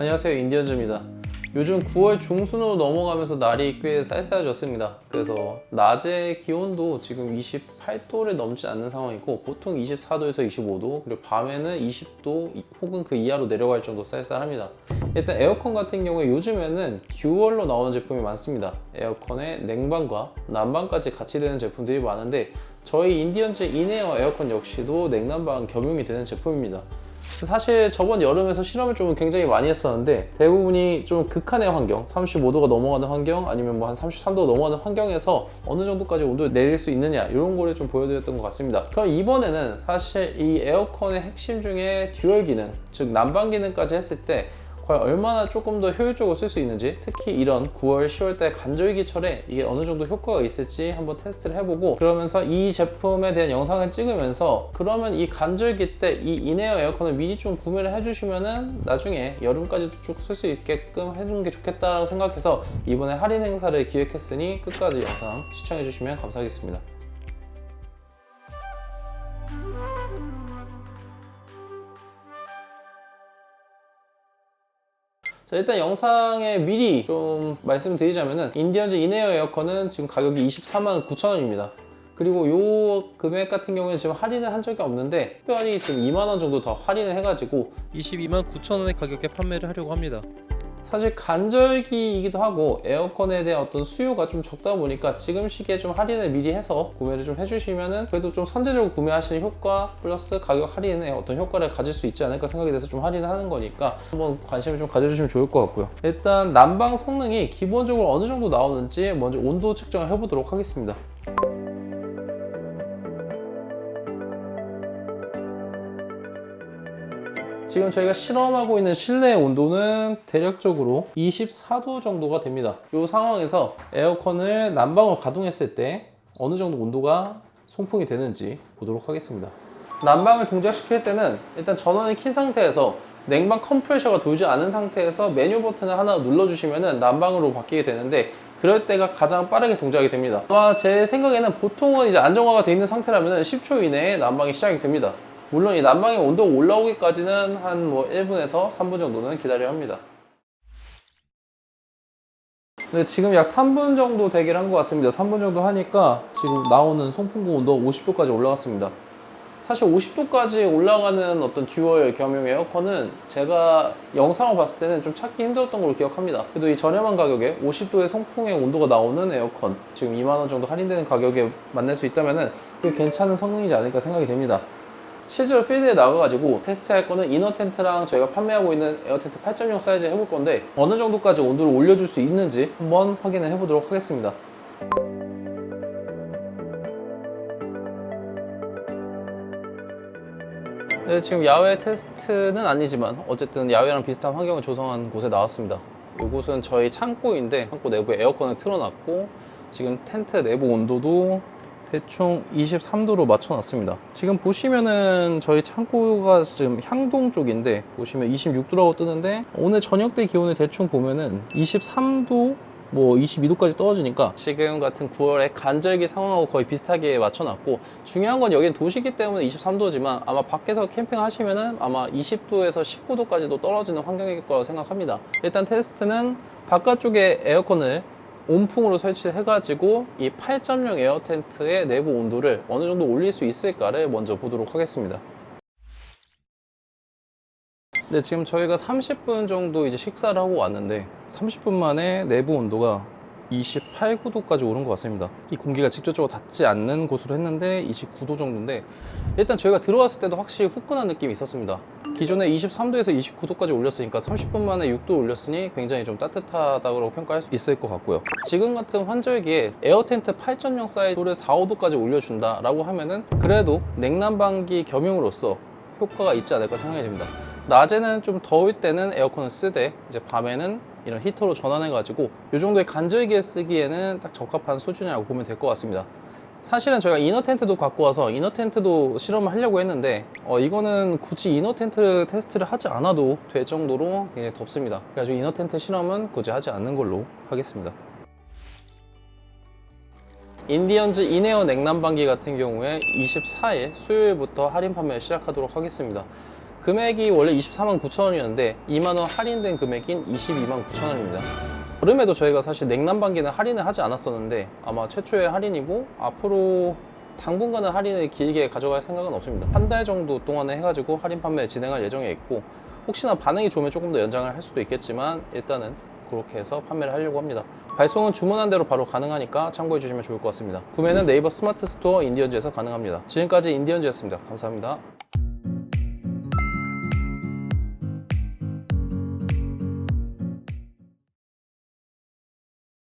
안녕하세요 인디언즈입니다. 요즘 9월 중순으로 넘어가면서 날이 꽤 쌀쌀해졌습니다. 그래서 낮에 기온도 지금 28도를 넘지 않는 상황이고 보통 24도에서 25도 그리고 밤에는 20도 이- 혹은 그 이하로 내려갈 정도 쌀쌀합니다. 일단 에어컨 같은 경우에 요즘에는 듀얼로 나오는 제품이 많습니다. 에어컨에 냉방과 난방까지 같이 되는 제품들이 많은데 저희 인디언즈 인에어 에어컨 역시도 냉난방 겸용이 되는 제품입니다 사실 저번 여름에서 실험을 좀 굉장히 많이 했었는데 대부분이 좀 극한의 환경 35도가 넘어가는 환경 아니면 뭐 한 33도 넘어가는 환경에서 어느 정도까지 온도를 내릴 수 있느냐 이런 거를 좀 보여드렸던 것 같습니다. 그럼 이번에는 사실 이 에어컨의 핵심 중에 듀얼 기능 즉 난방 기능까지 했을 때 과연 얼마나 조금 더 효율적으로 쓸 수 있는지 특히 이런 9월, 10월 달 간절기철에 이게 어느 정도 효과가 있을지 한번 테스트를 해보고 그러면서 이 제품에 대한 영상을 찍으면서 그러면 이 간절기 때 이 인에어 에어컨을 미리 좀 구매를 해주시면은 나중에 여름까지도 쭉 쓸 수 있게끔 해주는 게 좋겠다라고 생각해서 이번에 할인 행사를 기획했으니 끝까지 영상 시청해주시면 감사하겠습니다. 자, 일단 영상에 미리 좀 말씀드리자면은 인디언즈 인에어 에어컨은 지금 가격이 24만 9천 원입니다. 그리고 요 금액 같은 경우는 지금 할인을 한 적이 없는데 특별히 지금 2만 원 정도 더 할인을 해가지고 22만 9천 원의 가격에 판매를 하려고 합니다. 사실 간절기이기도 하고 에어컨에 대한 어떤 수요가 좀 적다 보니까 지금 시기에 좀 할인을 미리 해서 구매를 좀 해주시면은 그래도 좀 선제적으로 구매하시는 효과 플러스 가격 할인에 어떤 효과를 가질 수 있지 않을까 생각이 돼서 좀 할인을 하는 거니까 한번 관심을 좀 가져주시면 좋을 것 같고요. 일단 난방 성능이 기본적으로 어느 정도 나오는지 먼저 온도 측정을 해보도록 하겠습니다. 지금 저희가 실험하고 있는 실내 온도는 대략적으로 24도 정도가 됩니다. 이 상황에서 에어컨을 난방으로 가동했을 때 어느 정도 온도가 송풍이 되는지 보도록 하겠습니다. 난방을 동작시킬 때는 일단 전원을 킨 상태에서 냉방 컴프레셔가 돌지 않은 상태에서 메뉴 버튼을 하나 눌러주시면 난방으로 바뀌게 되는데 그럴 때가 가장 빠르게 동작이 됩니다. 아마 제 생각에는 보통은 이제 안정화가 되어 있는 상태라면 10초 이내에 난방이 시작이 됩니다. 물론 이 난방의 온도가 올라오기까지는 한 뭐 1분에서 3분 정도는 기다려야 합니다. 근데 지금 약 3분 정도 대기를 한 것 같습니다. 3분 정도 하니까 지금 나오는 송풍구 온도가 50도까지 올라갔습니다. 사실 50도까지 올라가는 어떤 듀얼 겸용 에어컨은 제가 영상을 봤을 때는 좀 찾기 힘들었던 걸로 기억합니다. 그래도 이 저렴한 가격에 50도의 송풍의 온도가 나오는 에어컨, 지금 2만원 정도 할인되는 가격에 만날 수 있다면 꽤 괜찮은 성능이지 않을까 생각이 됩니다. 실제로 필드에 나가가지고 테스트할 거는 이너 텐트랑 저희가 판매하고 있는 에어 텐트 8.0 사이즈 해볼 건데 어느 정도까지 온도를 올려줄 수 있는지 한번 확인을 해보도록 하겠습니다. 네, 지금 야외 테스트는 아니지만 어쨌든 야외랑 비슷한 환경을 조성한 곳에 나왔습니다. 이곳은 저희 창고인데 창고 내부에 에어컨을 틀어놨고 지금 텐트 내부 온도도 대충 23도로 맞춰놨습니다. 지금 보시면은 저희 창고가 지금 향동 쪽인데 보시면 26도라고 뜨는데 오늘 저녁 때 기온을 대충 보면은 23도 뭐 22도까지 떨어지니까 지금 같은 9월의 간절기 상황하고 거의 비슷하게 맞춰놨고 중요한 건 여기는 도시기 때문에 23도지만 아마 밖에서 캠핑 하시면은 아마 20도에서 19도까지도 떨어지는 환경일 거라고 생각합니다. 일단 테스트는 바깥쪽에 에어컨을 온풍으로 설치를 해가지고 이 8.0 에어 텐트의 내부 온도를 어느 정도 올릴 수 있을까를 먼저 보도록 하겠습니다. 네, 지금 저희가 30분 정도 이제 식사를 하고 왔는데 30분 만에 내부 온도가 28, 9도까지 오른 것 같습니다. 이 공기가 직접적으로 닿지 않는 곳으로 했는데 29도 정도인데 일단 저희가 들어왔을 때도 확실히 후끈한 느낌이 있었습니다. 기존에 23도에서 29도까지 올렸으니까 30분 만에 6도 올렸으니 굉장히 좀 따뜻하다고 평가할 수 있을 것 같고요. 지금 같은 환절기에 에어텐트 8.0 사이즈를 4, 5도까지 올려준다 라고 하면은 그래도 냉난방기 겸용으로서 효과가 있지 않을까 생각이 됩니다. 낮에는 좀 더울 때는 에어컨을 쓰되 이제 밤에는 이런 히터로 전환해 가지고 이 정도의 간절기에 쓰기에는 딱 적합한 수준이라고 보면 될 것 같습니다. 사실은 저희가 이너 텐트도 갖고 와서 이너 텐트도 실험을 하려고 했는데 어, 이거는 굳이 이너 텐트 테스트를 하지 않아도 될 정도로 굉장히 덥습니다. 그래가지고 이너 텐트 실험은 굳이 하지 않는 걸로 하겠습니다. 인디언즈 인에어 냉난방기 같은 경우에 24일 수요일부터 할인 판매를 시작하도록 하겠습니다. 금액이 원래 24만 9천 원이었는데 2만 원 할인된 금액인 22만 9천 원입니다. 여름에도 저희가 사실 냉난방기는 할인을 하지 않았었는데 아마 최초의 할인이고 앞으로 당분간은 할인을 길게 가져갈 생각은 없습니다. 한 달 정도 동안에 해가지고 할인 판매 진행할 예정에 있고 혹시나 반응이 좋으면 조금 더 연장을 할 수도 있겠지만 일단은 그렇게 해서 판매를 하려고 합니다. 발송은 주문한 대로 바로 가능하니까 참고해 주시면 좋을 것 같습니다. 구매는 네이버 스마트 스토어 인디언즈에서 가능합니다. 지금까지 인디언즈였습니다. 감사합니다.